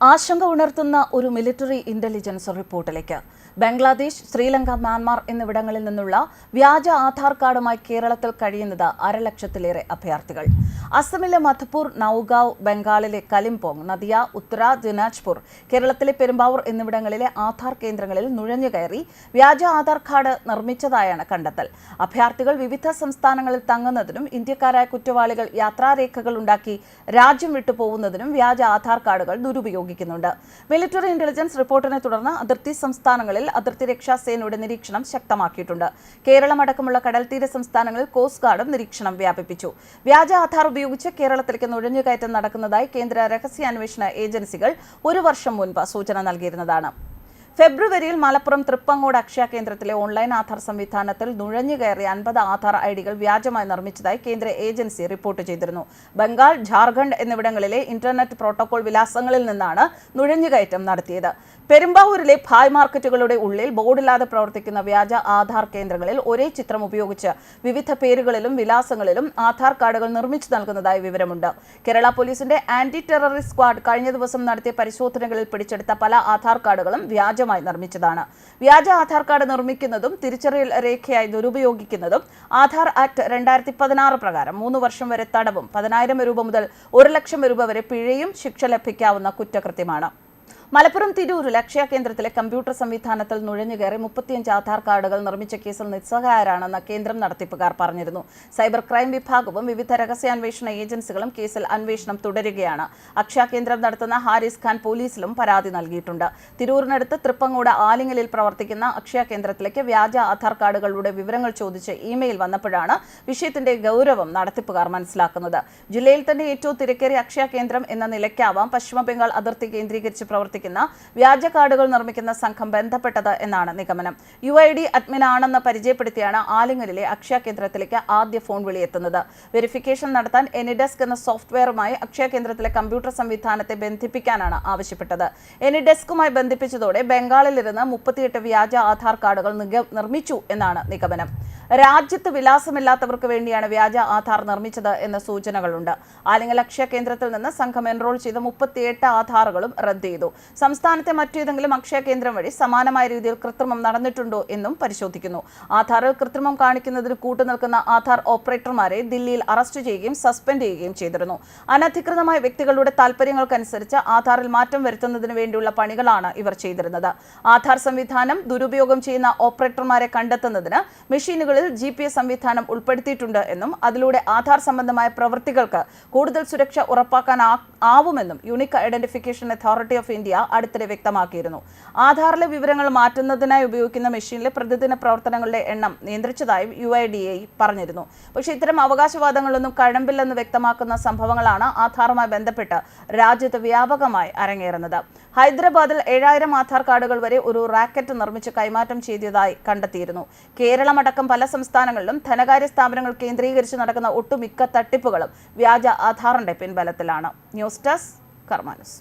ആശങ്ക ഉണർത്തുന്ന ഒരു മിലിറ്ററി ഇന്റലിജൻസ് റിപ്പോർട്ടിലേക്ക്. ബംഗ്ലാദേശ് ശ്രീലങ്ക മ്യാൻമാർ എന്നിവിടങ്ങളിൽ നിന്നുള്ള വ്യാജ ആധാർ കാർഡുമായി കേരളത്തിൽ കഴിയുന്നത് അരലക്ഷത്തിലേറെ അഭയാർത്ഥികൾ. അസമിലെ മധുപൂർ നൌഗാവ് ബംഗാളിലെ കലിംപോങ് നദിയ ഉത്തര ദിനാജ്പൂർ കേരളത്തിലെ പെരുമ്പാവൂർ എന്നിവിടങ്ങളിലെ ആധാർ കേന്ദ്രങ്ങളിൽ നുഴഞ്ഞുകയറി വ്യാജ ആധാർ കാർഡ് നിർമ്മിച്ചതായാണ് കണ്ടെത്തൽ. അഭയാർത്ഥികൾ വിവിധ സംസ്ഥാനങ്ങളിൽ തങ്ങുന്നതിനും ഇന്ത്യക്കാരായ കുറ്റവാളികൾ യാത്രാരേഖകൾ ഉണ്ടാക്കി രാജ്യം വിട്ടുപോകുന്നതിനും വ്യാജ ആധാർ കാർഡുകൾ ദുരുപയോഗിക്കുന്നുണ്ട് മിലിറ്ററി ഇന്റലിജൻസ് റിപ്പോർട്ടിനെ തുടർന്ന് അതിർത്തി സംസ്ഥാനങ്ങളിൽ അതിർത്തി രക്ഷാസേനയുടെ നിരീക്ഷണം ശക്തമാക്കിയിട്ടുണ്ട്. കേരളമടക്കമുള്ള കടൽത്തീര സംസ്ഥാനങ്ങളിൽ കോസ്റ്റ് ഗാർഡും നിരീക്ഷണം വ്യാപിപ്പിച്ചു. വ്യാജ ആധാർ ഉപയോഗിച്ച് കേരളത്തിലേക്ക് നുഴഞ്ഞുകയറ്റം നടക്കുന്നതായി കേന്ദ്ര രഹസ്യാന്വേഷണ ഏജൻസികൾ ഒരു വർഷം മുൻപ് സൂചന നൽകിയിരുന്നതാണ്. ഫെബ്രുവരിയിൽ മലപ്പുറം തൃപ്പങ്ങോട് അക്ഷയ കേന്ദ്രത്തിലെ ഓൺലൈൻ ആധാർ സംവിധാനത്തിൽ നുഴഞ്ഞു കയറിയ അൻപത് ആധാർ ഐ ഡികൾ വ്യാജമായി നിർമ്മിച്ചതായി കേന്ദ്ര ഏജൻസി റിപ്പോർട്ട് ചെയ്തിരുന്നു. ബംഗാൾ ജാർഖണ്ഡ് എന്നിവിടങ്ങളിലെ ഇന്റർനെറ്റ് പ്രോട്ടോകോൾ വിലാസങ്ങളിൽ നിന്നാണ് നുഴഞ്ഞുകയറ്റം നടത്തിയത്. പെരുമ്പാവൂരിലെ ഭായ് മാർക്കറ്റുകളുടെ ഉള്ളിൽ ബോർഡില്ലാതെ പ്രവർത്തിക്കുന്ന വ്യാജ ആധാർ കേന്ദ്രങ്ങളിൽ ഒരേ ചിത്രം ഉപയോഗിച്ച് വിവിധ പേരുകളിലും വിലാസങ്ങളിലും ആധാർ കാർഡുകൾ നിർമ്മിച്ചു നൽകുന്നതായി വിവരമുണ്ട്. കേരള പോലീസിന്റെ ആന്റി ടെററിസ്റ്റ് സ്ക്വാഡ് കഴിഞ്ഞ ദിവസം നടത്തിയ പരിശോധനകളിൽ പിടിച്ചെടുത്ത പല ആധാർ കാർഡുകളും വ്യാജമായി നിർമ്മിച്ചതാണ്. വ്യാജ ആധാർ കാർഡ് നിർമ്മിക്കുന്നതും തിരിച്ചറിയൽ രേഖയായി ദുരുപയോഗിക്കുന്നതും ആധാർ ആക്ട് രണ്ടായിരത്തി പതിനാറ് പ്രകാരം മൂന്ന് വർഷം വരെ തടവും പതിനായിരം രൂപ മുതൽ ഒരു ലക്ഷം രൂപ വരെ പിഴയും ശിക്ഷ ലഭിക്കാവുന്ന കുറ്റകൃത്യമാണ്. മലപ്പുറം തിരൂരിൽ അക്ഷയ കേന്ദ്രത്തിലെ കമ്പ്യൂട്ടർ സംവിധാനത്തിൽ നുഴഞ്ഞുകയറി മുപ്പത്തിയഞ്ച് ആധാർ കാർഡുകൾ നിർമ്മിച്ച കേസിൽ നിസ്സഹായരാണെന്ന് കേന്ദ്രം നടത്തിപ്പുകാർ പറഞ്ഞിരുന്നു. സൈബർ ക്രൈം വിഭാഗവും വിവിധ രഹസ്യാന്വേഷണ ഏജൻസികളും കേസിൽ അന്വേഷണം തുടരുകയാണ്. അക്ഷയ കേന്ദ്രം നടത്തുന്ന ഹാരിസ് ഖാൻ പോലീസിലും പരാതി നൽകിയിട്ടുണ്ട്. തിരൂരിനടുത്ത് തൃപ്പങ്ങോട് ആലിങ്ങലിൽ പ്രവർത്തിക്കുന്ന അക്ഷയ കേന്ദ്രത്തിലേക്ക് വ്യാജ ആധാർ കാർഡുകളുടെ വിവരങ്ങൾ ചോദിച്ച് ഇമെയിൽ വന്നപ്പോഴാണ് വിഷയത്തിന്റെ ഗൗരവം നടത്തിപ്പുകാർ മനസ്സിലാക്കുന്നത്. ജില്ലയിൽ തന്നെ ഏറ്റവും തിരക്കേറിയ അക്ഷയ കേന്ദ്രം എന്ന നിലയ്ക്കാവാം പശ്ചിമ ബംഗാൾ അതിർത്തി കേന്ദ്രീകരിച്ച് പ്രവർത്തിക്കുന്ന വ്യാജ കാർഡുകൾ നിർമ്മിക്കുന്ന സംഘം ബന്ധപ്പെട്ടത് എന്നാണ് നിഗമനം. യു ഐ ഡി അഡ്മിനാണെന്ന് പരിചയപ്പെടുത്തിയാണ് ആലിങ്ങലിലെ അക്ഷയ കേന്ദ്രത്തിലേക്ക് ആദ്യ ഫോൺ വിളി എത്തുന്നത് വെരിഫിക്കേഷൻ നടത്താൻ എനിഡെസ്ക് എന്ന സോഫ്റ്റ്വെയറുമായി അക്ഷയ കേന്ദ്രത്തിലെ കമ്പ്യൂട്ടർ സംവിധാനത്തെ ബന്ധിപ്പിക്കാനാണ് ആവശ്യപ്പെട്ടത്. എനിഡെസ്കുമായി ബന്ധിപ്പിച്ചതോടെ ബംഗാളിലിരുന്ന് മുപ്പത്തിയെട്ട് വ്യാജ ആധാർ കാർഡുകൾ നിർമ്മിച്ചു എന്നാണ് നിഗമനം. രാജ്യത്ത് വിലാസമില്ലാത്തവർക്ക് വേണ്ടിയാണ് വ്യാജ ആധാർ നിർമ്മിച്ചത് എന്ന സൂചനകളുണ്ട്. ആലിംഗലക്ഷ്യ കേന്ദ്രത്തിൽ നിന്ന് സംഘം എൻറോൾ ചെയ്ത മുപ്പത്തിയെട്ട് ആധാറുകളും റദ്ദ് ചെയ്തു. സംസ്ഥാനത്തെ മറ്റേതെങ്കിലും അക്ഷയ കേന്ദ്രം വഴി സമാനമായ രീതിയിൽ കൃത്രിമം നടന്നിട്ടുണ്ടോ എന്നും പരിശോധിക്കുന്നു. ആധാറിൽ കൃത്രിമം കാണിക്കുന്നതിന് കൂട്ടുനിൽക്കുന്ന ആധാർ ഓപ്പറേറ്റർമാരെ ദില്ലിയിൽ അറസ്റ്റ് ചെയ്യുകയും സസ്പെൻഡ് ചെയ്യുകയും ചെയ്തിരുന്നു. അനധികൃതമായ വ്യക്തികളുടെ താല്പര്യങ്ങൾക്കനുസരിച്ച് ആധാറിൽ മാറ്റം വരുത്തുന്നതിന് വേണ്ടിയുള്ള പണികളാണ് ഇവർ ചെയ്തിരുന്നത്. ആധാർ സംവിധാനം ദുരുപയോഗം ചെയ്യുന്ന ഓപ്പറേറ്റർമാരെ കണ്ടെത്തുന്നതിന് മെഷീനുകളിൽ ജി പി എസ് സംവിധാനം ഉൾപ്പെടുത്തിയിട്ടുണ്ട് എന്നും അതിലൂടെ ആധാർ സംബന്ധമായ പ്രവൃത്തികൾക്ക് കൂടുതൽ സുരക്ഷ ഉറപ്പാക്കാൻ ആവുമെന്നും unique identification authority of India അടുത്തിടെ വ്യക്തമാക്കിയിരുന്നു. ആധാറിലെ വിവരങ്ങൾ മാറ്റുന്നതിനായി ഉപയോഗിക്കുന്ന മെഷീനിലെ പ്രതിദിന പ്രവർത്തനങ്ങളുടെ എണ്ണം നിയന്ത്രിച്ചതായും യു ഐ ഡി എ പറഞ്ഞിരുന്നു. പക്ഷേ ഇത്തരം അവകാശവാദങ്ങളൊന്നും കഴമ്പില്ലെന്ന് വ്യക്തമാക്കുന്ന സംഭവങ്ങളാണ് ആധാറുമായി ബന്ധപ്പെട്ട് രാജ്യത്ത് വ്യാപകമായി അരങ്ങേറുന്നത്. ഹൈദരാബാദിൽ ഏഴായിരം ആധാർ കാർഡുകൾ വരെ ഒരു റാക്കറ്റ് നിർമ്മിച്ച് കൈമാറ്റം ചെയ്തതായി കണ്ടെത്തിയിരുന്നു. കേരളമടക്കം പല സംസ്ഥാനങ്ങളിലും ധനകാര്യ സ്ഥാപനങ്ങൾ കേന്ദ്രീകരിച്ച് നടക്കുന്ന ഒട്ടുമിക്ക തട്ടിപ്പുകളും വ്യാജ ആധാറിന്റെ പിൻബലത്തിലാണ്. News desk കർമാനസ്.